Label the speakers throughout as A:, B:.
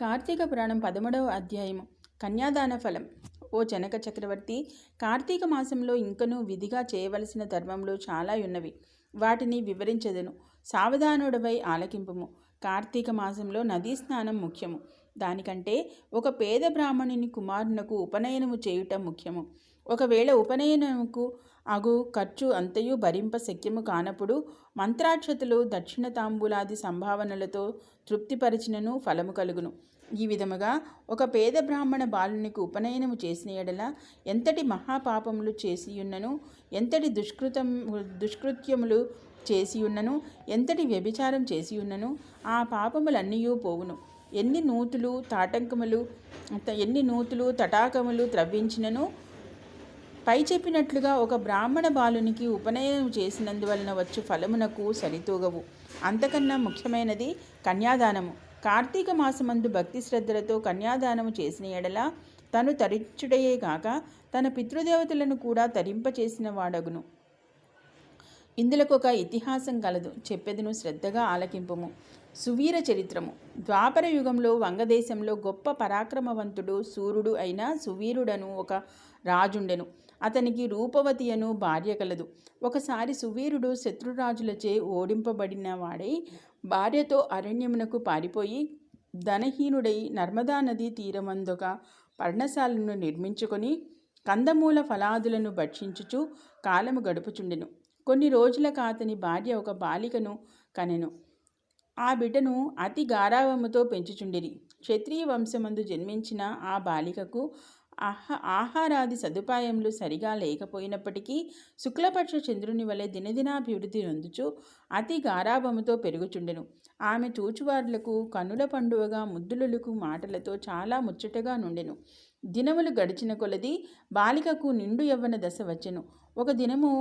A: కార్తీక పురాణం పదమూడవ అధ్యాయము. కన్యాదాన ఫలం. ఓ జనక చక్రవర్తి కార్తీక మాసంలో ఇంకనూ విధిగా చేయవలసిన ధర్మంలో చాలా ఉన్నవి. వాటిని వివరించదను. సావధానుడవై ఆలకింపుము. కార్తీక మాసంలో నదీ స్నానం ముఖ్యము. దానికంటే ఒక పేద బ్రాహ్మణుని కుమారునకు ఉపనయనము చేయుట ముఖ్యము. ఒకవేళ ఉపనయనముకు అగు ఖర్చు అంతయు భరింప శక్యము కానప్పుడు మంత్రాక్షతలు దక్షిణ తాంబూలాది సంభావనలతో తృప్తిపరిచినను ఫలము కలుగును. ఈ విధముగా ఒక పేద బ్రాహ్మణ బాలునికి ఉపనయనము చేసిన ఎడల ఎంతటి మహాపాపములు చేసియున్నను ఎంతటి దుష్కృతం దుష్కృత్యములు చేసియున్నను ఎంతటి వ్యభిచారం చేసియున్నను ఆ పాపములన్నీయూ పోవును. ఎన్ని నూతులు తాటంకములు ఎన్ని నూతులు తటాకములు త్రవ్వించినను పై చెప్పినట్లుగా ఒక బ్రాహ్మణ బాలునికి ఉపనయనం చేసినందువలన వచ్చు ఫలమునకు సరితూగవు. అంతకన్నా ముఖ్యమైనది కన్యాదానము. కార్తీక మాసమందు భక్తి శ్రద్ధలతో కన్యాదానము చేసిన ఎడల తను తరించుడయే గాక తన పితృదేవతలను కూడా తరింపచేసిన వాడగును. ఇందులకు ఒక ఇతిహాసం కలదు. చెప్పెదను శ్రద్ధగా ఆలకింపుము. సువీర చరిత్రము. ద్వాపర యుగంలో వంగదేశంలో గొప్ప పరాక్రమవంతుడు సూర్యుడు అయిన సువీరుడను ఒక రాజుండెను. అతనికి రూపవతి అను భార్య కలదు. ఒకసారి సువీరుడు శత్రురాజులచే ఓడింపబడిన వాడై భార్యతో అరణ్యమునకు పారిపోయి ధనహీనుడై నర్మదా నదీ తీరమందొక పర్ణశాలను నిర్మించుకొని కందమూల ఫలాదులను భక్షించుచు కాలము గడుపుచుండెను. కొన్ని రోజులకు అతని భార్య ఒక బాలికను కనెను. ఆ బిడ్డను అతి గారావముతో పెంచుచుండిరి. క్షత్రియ వంశమందు జన్మించిన ఆ బాలికకు ఆహ ఆహారాది సదుపాయములు సరిగా లేకపోయినప్పటికీ శుక్లపక్ష చంద్రుని వలె దినదినాభివృద్ధి నొందుచు అతి గారాభముతో పెరుగుచుండెను. ఆమె చూచువార్లకు కనుల పండువగా ముద్దులకు మాటలతో చాలా ముచ్చటగా నుండెను. దినములు గడిచిన కొలది బాలికకు నిండు యవ్వన దశ వచ్చెను. ఒక దినము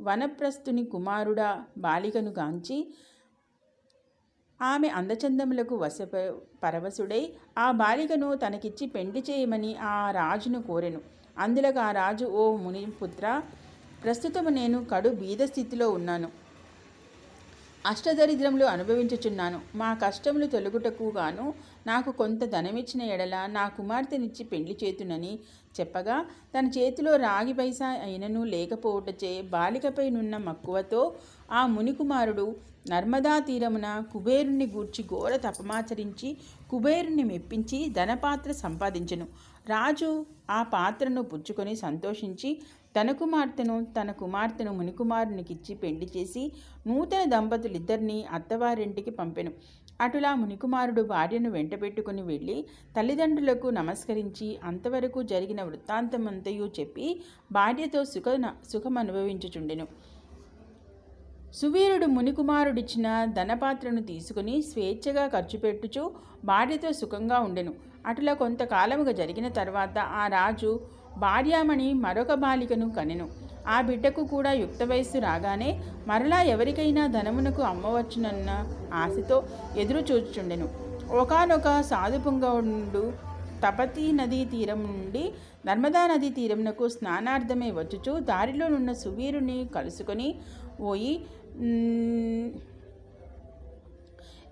A: వనప్రస్థుని కుమారుడా బాలికను గాంచి ఆమె అందచందములకు వశ పరవశుడై ఆ బాలికను తనకిచ్చి పెండి చేయమని ఆ రాజును కోరెను. అందులకు ఆ రాజు ఓ మునిపుత్ర ప్రస్తుతము నేను కడు బీద స్థితిలో ఉన్నాను. అష్టదరిద్రములు అనుభవించుచున్నాను. మా కష్టములు తొలగుటకు గాను నాకు కొంత ధనమిచ్చిన ఎడల నా కుమార్తెనిచ్చి పెండ్లి చేతునని చెప్పగా తన చేతిలో రాగి పైసా అయినను లేకపోవటచే బాలికపై నున్న మక్కువతో ఆ మునికుమారుడు నర్మదా తీరమున కుబేరుణ్ణి గూర్చి ఘోర తపమాచరించి కుబేరుణ్ణి మెప్పించి ధనపాత్ర సంపాదించెను. రాజు ఆ పాత్రను పుచ్చుకొని సంతోషించి తన కుమార్తెను తన కుమార్తెను మునికుమారునికిచ్చి పెళ్ళి చేసి నూతన దంపతులిద్దరినీ అత్తవారింటికి పంపెను. అటులా మునికుమారుడు భార్యను వెంటబెట్టుకుని వెళ్ళి తల్లిదండ్రులకు నమస్కరించి అంతవరకు జరిగిన వృత్తాంతమంతయు చెప్పి భార్యతో సుఖ సుఖం అనుభవించుచుండెను సువీరుడు మునికుమారుడిచ్చిన ధనపాత్రను తీసుకుని స్వేచ్ఛగా ఖర్చు పెట్టుచు భార్యతో సుఖంగా ఉండెను. అటులా కొంతకాలముగా జరిగిన తర్వాత ఆ రాజు భార్యామణి మరొక బాలికను కనెను. ఆ బిడ్డకు కూడా యుక్త వయస్సు రాగానే మరలా ఎవరికైనా ధనమునకు అమ్మవచ్చునన్న ఆశతో ఎదురు చూచుచుండెను ఒకనొక సాధుపుంగవుడు తపతి నదీ తీరం నుండి నర్మదా నదీ తీరమునకు స్నానార్థమే వచ్చుచు దారిలోనున్న సువీరుని కలుసుకొని పోయి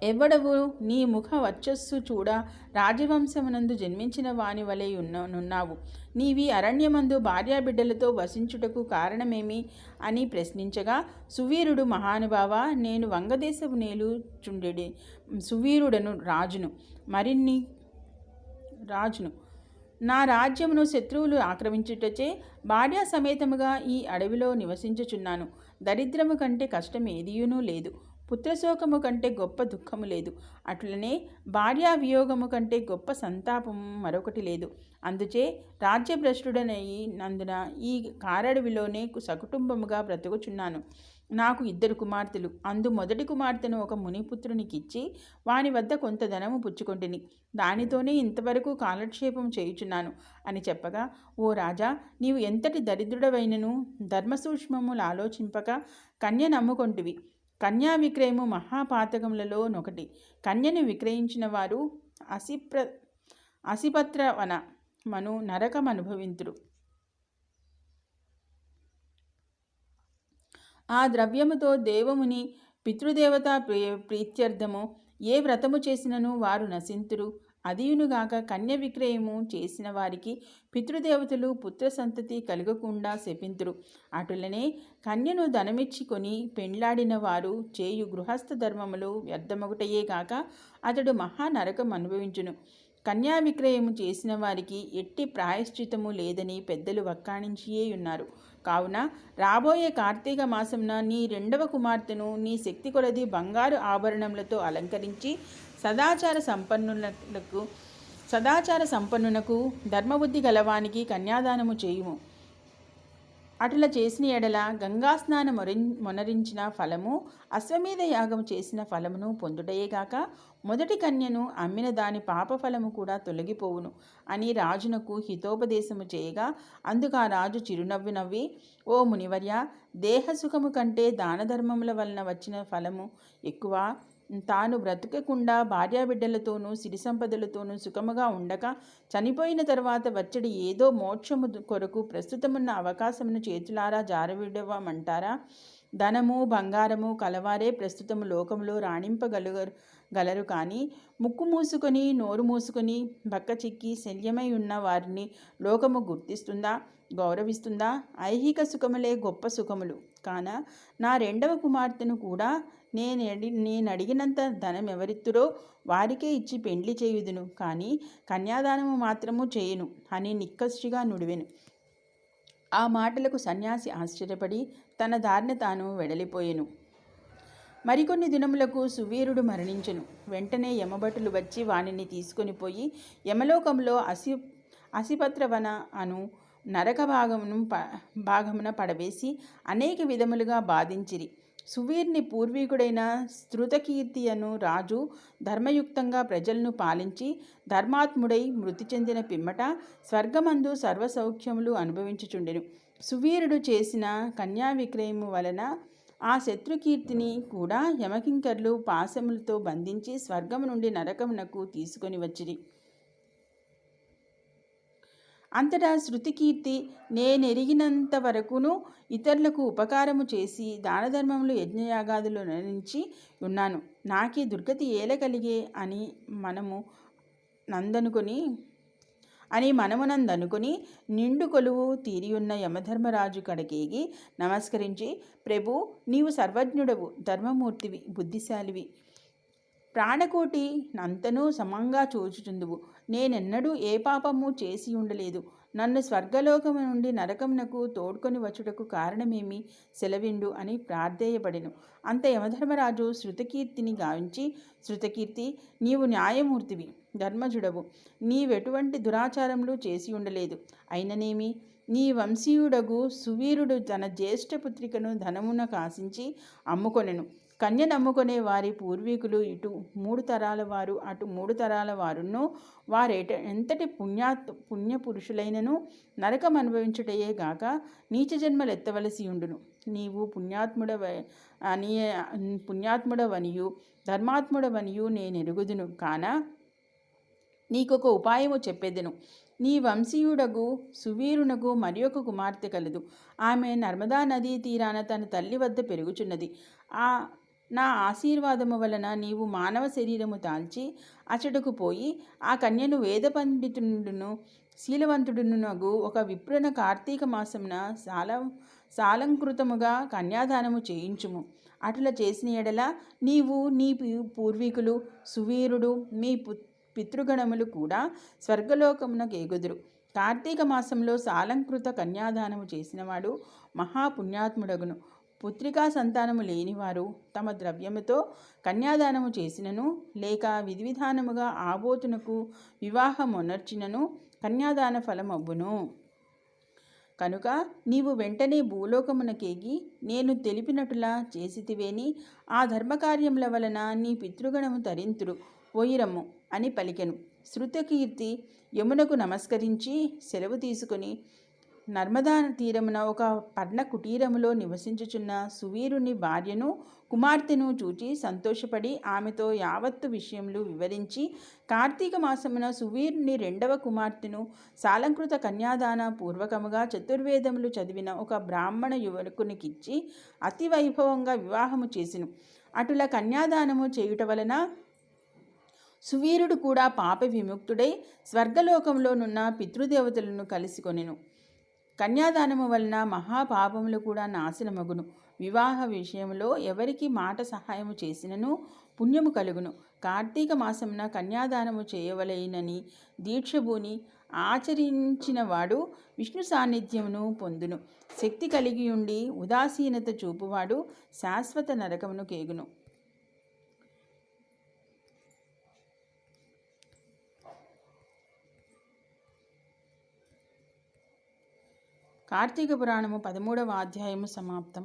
A: ఎవడవు? నీ ముఖ వచ్చస్సు చూడ రాజవంశమునందు జన్మించిన వాని వలె ఉన్న నున్నావు. నీవి అరణ్యమందు భార్యాబిడ్డలతో వసించుటకు కారణమేమి అని ప్రశ్నించగా సువీరుడు మహానుభావ నేను వంగదేశపు నేలు చుండెడి సువీరుడను రాజును మరిన్ని రాజును. నా రాజ్యమును శత్రువులు ఆక్రమించుటచే భార్యా సమేతముగా ఈ అడవిలో నివసించుచున్నాను. దరిద్రము కంటే కష్టం ఏదియునూ లేదు. పుత్రశోకము కంటే గొప్ప దుఃఖము లేదు. అట్లనే భార్యా వియోగము కంటే గొప్ప సంతాపము మరొకటి లేదు. అందుచే రాజ్యభ్రష్టుడనయి నందున ఈ కారడవిలోనే సకుటుంబముగా బ్రతుకుచున్నాను. నాకు ఇద్దరు కుమార్తెలు. అందు మొదటి కుమార్తెను ఒక మునిపుత్రునికిచ్చి వాని వద్ద కొంత ధనము పుచ్చుకొంటిని. దానితోనే ఇంతవరకు కాలక్షేపం చేయుచున్నాను అని చెప్పగా ఓ రాజా నీవు ఎంతటి దరిద్రుడవైనను? ధర్మసూక్ష్మములు ఆలోచింపక కన్య నమ్ముకొంటివి. కన్యా విక్రయము మహాపాతకములలోనొకటి. కన్యను విక్రయించిన వారు అసిప్ర అసిపత్ర వన మను నరకమనుభవింతురు. ఆ ద్రవ్యముతో దేవముని పితృదేవత ప్రీత్యర్థము ఏ వ్రతము చేసినను వారు నశింతురు. అదియునుగాక కన్య విక్రయము చేసిన వారికి పితృదేవతలు పుత్ర సంతతి కలగకుండా శపింతురు. అటులనే కన్యను ధనమిచ్చి కొని పెండ్లాడిన వారు చేయు గృహస్థ ధర్మములు వ్యర్థమొకటయే కాక అతడు మహా నరకం అనుభవించును. కన్యా విక్రయము చేసిన వారికి ఎట్టి ప్రాయశ్చితము లేదని పెద్దలు వక్కాణించియే ఉన్నారు. కావున రాబోయే కార్తీక మాసంన నీ రెండవ కుమార్తెను నీ శక్తి కొలది బంగారు ఆభరణములతో అలంకరించి సదాచార సంపన్నులకు సదాచార సంపన్నునకు ధర్మబుద్ధి గలవానికి కన్యాదానము చేయుము. అటుల చేసిన ఎడల గంగాస్నాన మొరి మొనరించిన ఫలము అశ్వమేధ యాగం చేసిన ఫలమును పొందుటయేగాక మొదటి కన్యను అమ్మిన దాని పాప ఫలము కూడా తొలగిపోవును. అని రాజునకు హితోపదేశము చేయగా అందుకు ఆ రాజు చిరునవ్వు నవ్వి ఓ మునివర్య దేహసుఖము కంటే దానధర్మముల వలన వచ్చిన ఫలము ఎక్కువ. తాను బ్రతకకుండా భార్యాబిడ్డలతోనూ సిరి సంపదలతోనూ సుఖముగా ఉండక చనిపోయిన తర్వాత వచ్చడి ఏదో మోక్షము కొరకు ప్రస్తుతమున్న అవకాశమును చేతులారా జారవిడవమంటారా? ధనము బంగారము కలవారే ప్రస్తుతము లోకంలో రాణింపగలుగరు గలరు కానీ ముక్కు మూసుకొని నోరు మూసుకొని బక్క చిక్కి శల్యమై ఉన్న వారిని లోకము గుర్తిస్తుందా? గౌరవిస్తుందా? ఐహిక సుఖములే గొప్ప సుఖములు. కాన నా రెండవ కుమార్తెను కూడా నేను నేనడిగినంత ధనం ఎవరిత్తురో వారికే ఇచ్చి పెండ్లి చేయుదును. కానీ కన్యాదానము మాత్రము చేయను అని నిక్కచ్చిగా నుడివెను. ఆ మాటలకు సన్యాసి ఆశ్చర్యపడి తన దారిన తాను వెడలిపోయెను. మరికొన్ని దినములకు సువీరుడు మరణించను. వెంటనే యమభటులు వచ్చి వానిని తీసుకొని పోయి యమలోకంలో అసి అసిపత్రవన అను నరక భాగమును ప భాగమున పడవేసి అనేక విధములుగా బాధించిరి. సువీర్ని పూర్వీకుడైన శృతకీర్తి అను రాజు ధర్మయుక్తంగా ప్రజలను పాలించి ధర్మాత్ముడై మృతి చెందిన పిమ్మట స్వర్గమందు సర్వసౌఖ్యములు అనుభవించుచుండెను. సువీరుడు చేసిన కన్యా విక్రయము వలన ఆ శత్రుకీర్తిని కూడా యమకింకర్లు పాశములతో బంధించి స్వర్గము నుండి నరకమునకు తీసుకొని వచ్చిరి. అంతటా శృతికీర్తి నేనెరిగినంత వరకును ఇతరులకు ఉపకారము చేసి దానధర్మములు యజ్ఞయాగాదులు నరించి ఉన్నాను. నాకే దుర్గతి ఏల కలిగే అని మనము నందనుకొని అని మనమునందనుకుని నిండు కొలువు తీరియున్న యమధర్మరాజు కడకేగి నమస్కరించి ప్రభు నీవు సర్వజ్ఞుడవు ధర్మమూర్తివి బుద్ధిశాలివి. ప్రాణకోటి నంతనూ సమంగా చూచుచుందువు. నేనెన్నడూ ఏ పాపము చేసి ఉండలేదు. నన్ను స్వర్గలోకము నుండి నరకమునకు తోడ్కొని వచ్చుటకు కారణమేమి? సెలవిండు అని ప్రార్థేయబడెను. అంత యమధర్మరాజు శృతకీర్తిని గావించి శృతకీర్తి నీవు న్యాయమూర్తివి. ధర్మజుడవు. నీవెటువంటి దురాచారములు చేసి ఉండలేదు. అయిననేమి? నీ వంశీయుడగు సువీరుడు తన జ్యేష్ఠపుత్రికను ధనమున ఆశించి అమ్ముకొనెను. కన్యనమ్ముకునే వారి పూర్వీకులు ఇటు మూడు తరాల వారు అటు మూడు తరాల వారును వారేట ఎంతటి పుణ్యా పుణ్యపురుషులైనను నరకం అనుభవించుటయే గాక నీచ జన్మలు ఎత్తవలసి ఉండును. నీవు పుణ్యాత్ముడవ అని పుణ్యాత్ముడవనియు ధర్మాత్ముడవనియు నేను ఎరుగుదును కాన నీకొక ఉపాయము చెప్పేదెను. నీ వంశీయుడగు సువీరునకు మరి ఒక కుమార్తె కలదు. ఆమె నర్మదా నదీ తీరాన తన తల్లి వద్ద పెరుగుచున్నది. ఆ నా ఆశీర్వాదము వలన నీవు మానవ శరీరము దాల్చి అచటకు పోయి ఆ కన్యను వేద పండితుడును శీలవంతుడునగు ఒక విప్రున కార్తీక మాసమున సాల సాలంకృతముగా కన్యాదానము చేయించుము. అటుల చేసిన ఎడల నీవు నీ పూర్వీకులు సువీరుడు మీ పితృగణములు కూడా స్వర్గలోకమునకు ఎగుదురు. కార్తీక మాసంలో సాలంకృత కన్యాదానము చేసినవాడు మహాపుణ్యాత్ముడగును. పుత్రికా సంతానము లేనివారు తమ ద్రవ్యముతో కన్యాదానము చేసినను లేక విధి విధానముగా ఆబోతునకు వివాహమునర్చినను కన్యాదాన ఫలమవ్వును. కనుక నీవు వెంటనే భూలోకమునకేగి నేను తెలిపినట్టులా చేసితివేని ఆ ధర్మకార్యముల వలన నీ పితృగణము తరింతురు. పోయిరమ్ము అని పలికెను. శృతకీర్తి యమునకు నమస్కరించి సెలవు తీసుకుని నర్మదా తీరమున ఒక పర్ణ కుటీరములో నివసించుచున్న సువీరుని భార్యను కుమార్తెను చూచి సంతోషపడి ఆమెతో యావత్తు విషయములు వివరించి కార్తీక మాసమున సువీరుని రెండవ కుమార్తెను సాలంకృత కన్యాదాన పూర్వకముగా చతుర్వేదములు చదివిన ఒక బ్రాహ్మణ యువకునికిచ్చి అతి వైభవంగా వివాహము చేసిను. అటుల కన్యాదానము చేయుట వలన సువీరుడు కూడా పాప విముక్తుడై స్వర్గలోకంలోనున్న పితృదేవతలను కలిసికొనెను. కన్యాదానము వలన మహాపాపములు కూడా నాశనమగును. వివాహ విషయంలో ఎవరికి మాట సహాయము చేసినను పుణ్యము కలుగును. కార్తీక మాసమున కన్యాదానము చేయవలైనని దీక్షభూని ఆచరించినవాడు విష్ణు సాన్నిధ్యమును పొందును. శక్తి కలిగి ఉండి ఉదాసీనత చూపువాడు శాశ్వత నరకమును కేగును. కార్తీక పురాణము పదమూడవ అధ్యాయము సమాప్తం.